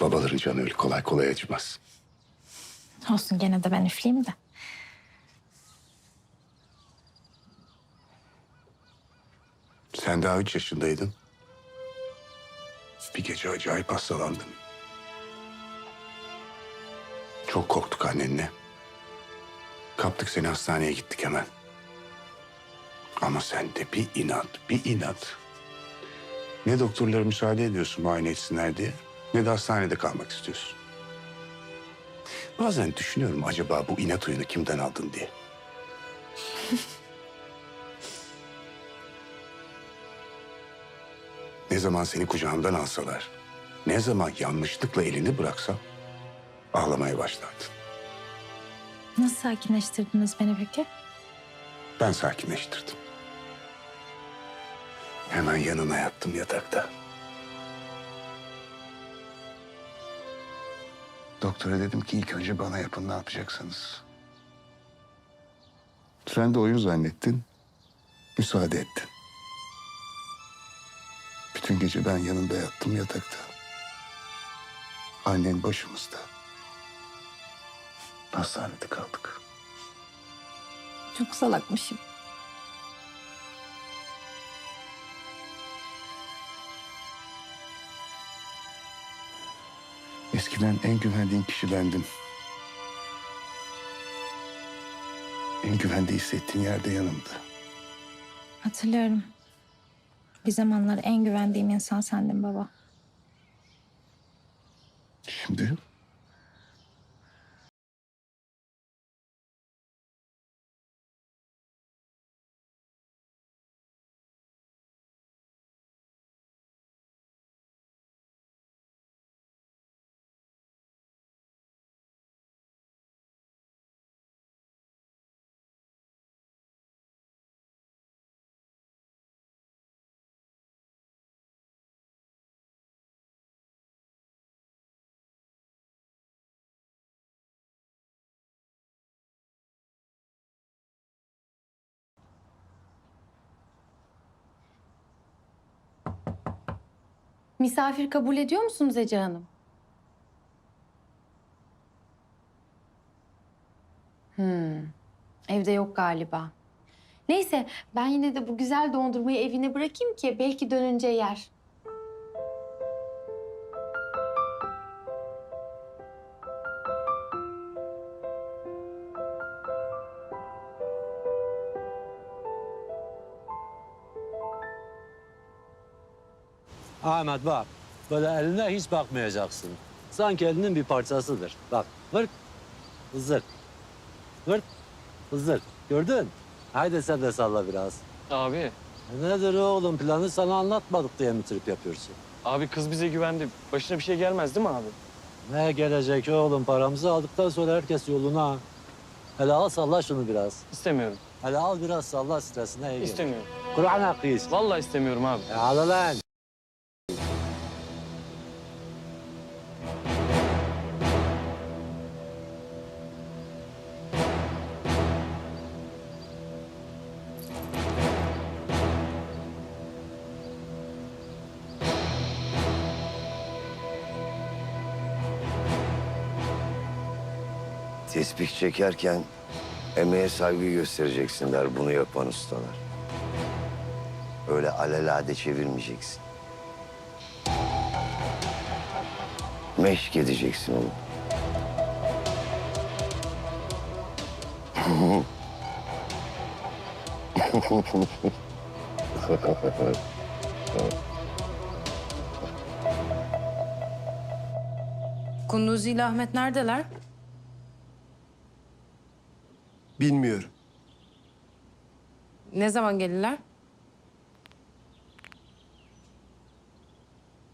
Babaların canı öyle kolay kolay acımaz. Olsun gene de ben üfleyeyim de. Sen daha üç yaşındaydın. Bir gece acayip hastalandın. Çok korktuk annenle. Kaptık seni hastaneye gittik hemen. Ama sen de bir inat, bir inat. Ne doktorlara müsaade ediyorsun muayene etsinler diye, ne de hastanede kalmak istiyorsun. Bazen düşünüyorum acaba bu inat oyunu kimden aldın diye. Ne zaman seni kucağımdan alsalar, ne zaman yanlışlıkla elini bıraksam ağlamaya başlardın. Nasıl sakinleştirdiniz beni peki? Ben sakinleştirdim. Hemen yanına yattım yatakta. Doktora dedim ki ilk önce bana yapın ne yapacaksınız. Sen de oyun zannettin. Müsaade ettin. Bütün gece ben yanında yattım yatakta. Annen başımızda. Hastanede kaldık. Çok salakmışım. Eskiden en güvendiğin kişi bendim. En güvende hissettiğin yerde yanımdı. Hatırlıyorum. Bir zamanlar en güvendiğim insan sendin baba. Şimdi Misafir kabul ediyor musunuz Ece Hanım? Hmm, evde yok galiba. Neyse ben yine de bu güzel dondurmayı evine bırakayım ki belki dönünce yer. Ahmet bak, böyle eline hiç bakmayacaksın. Sanki elinin bir parçasıdır. Bak, vırt, vızır, vırt, vızır. Gördün? Haydi sen de salla biraz. Abi, E nedir oğlum planı sana anlatmadık diye mi trip yapıyorsun? abi kız bize güvendi. Başına bir şey gelmez değil mi abi? Ne gelecek oğlum paramızı aldıktan sonra herkes yoluna. Hele al salla şunu biraz. İstemiyorum. Hele al biraz salla stresine iyi. İstemiyorum. Kur'an hakkıyız. Vallahi istemiyorum abi. E al lan. Tesbih çekerken emeğe saygı göstereceksin der bunu yapan ustalar. Öyle alelade çevirmeyeceksin. Meşk edeceksin onu. Kunduzi ile Ahmet neredeler? Bilmiyorum. Ne zaman gelirler?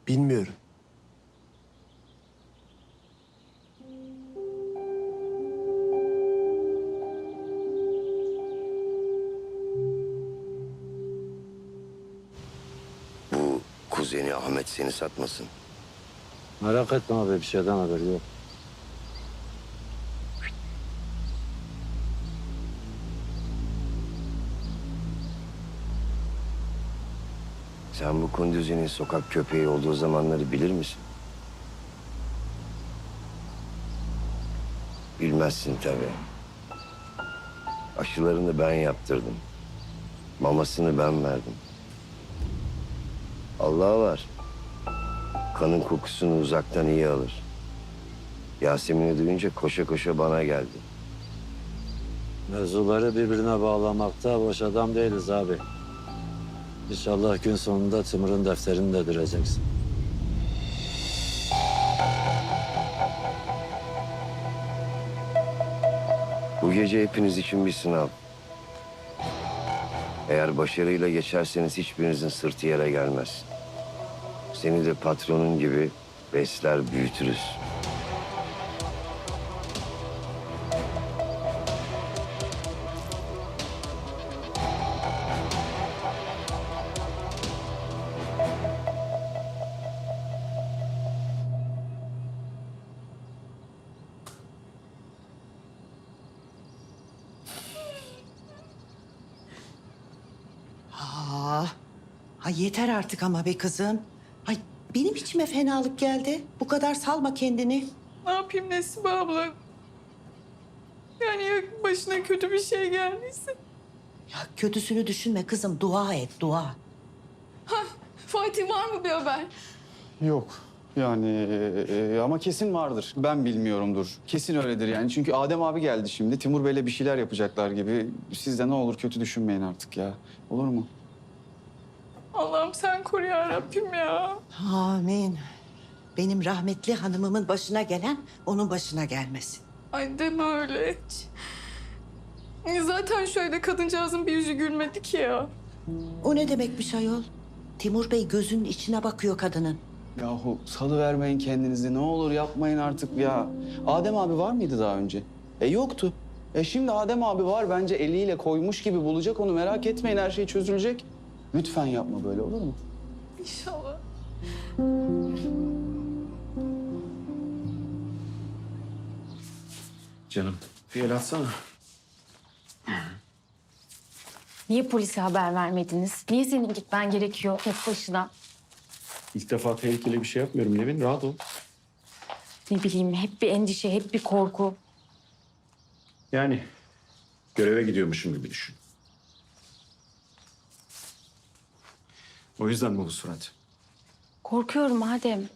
Bilmiyorum. Bu kuzeni Ahmet seni satmasın. Merak etme abi bir şeyden haberi yok. Sen bu kunduzinin sokak köpeği olduğu zamanları bilir misin? Bilmezsin tabii. Aşılarını ben yaptırdım. Mamasını ben verdim. Allah var. Kanın kokusunu uzaktan iyi alır. Yasemin'i duyunca koşa koşa bana geldi. Mevzuları birbirine bağlamakta boş adam değiliz abi. İnşallah gün sonunda Timur'un defterini de düreceksin. Bu gece hepiniz için bir sınav. Eğer başarıyla geçerseniz hiçbirinizin sırtı yere gelmez. Seni de patronun gibi besler büyütürüz. Ay yeter artık ama be kızım. Ay benim içime fenalık geldi. Bu kadar salma kendini. Ne yapayım Nesibe abla? Yani ya başına kötü bir şey geldiyse? Ya kötüsünü düşünme kızım. Dua et, dua. Fatih var mı bir haber? Yok. Yani e, ama kesin vardır. Ben bilmiyorumdur. Kesin öyledir yani. Çünkü Adem abi geldi şimdi. Timur Bey'le bir şeyler yapacaklar gibi. Siz de ne olur kötü düşünmeyin artık ya. Olur mu? Allah'ım sen koru ya Rabbim ya. Amin. Benim rahmetli hanımımın başına gelen onun başına gelmesin. Ay deme öyle hiç. Zaten şöyle kadıncağızın bir yüzü gülmedi ki ya. O ne demekmiş ayol? Timur Bey gözünün içine bakıyor kadının. Yahu salı vermeyin kendinizi. Ne olur yapmayın artık ya. Adem abi var mıydı daha önce? E yoktu. E şimdi Adem abi var bence eliyle koymuş gibi bulacak onu merak etmeyin her şey çözülecek. Lütfen yapma böyle olur mu? İnşallah. Canım bir el atsana. Niye polise haber vermediniz? Niye senin gitmen gerekiyor tek başına? İlk defa tehlikeli bir şey yapmıyorum Nevin rahat ol. Ne bileyim hep bir endişe, hep bir korku. Yani göreve gidiyormuşum gibi düşün. O yüzden mi bu surat? Korkuyorum Adem.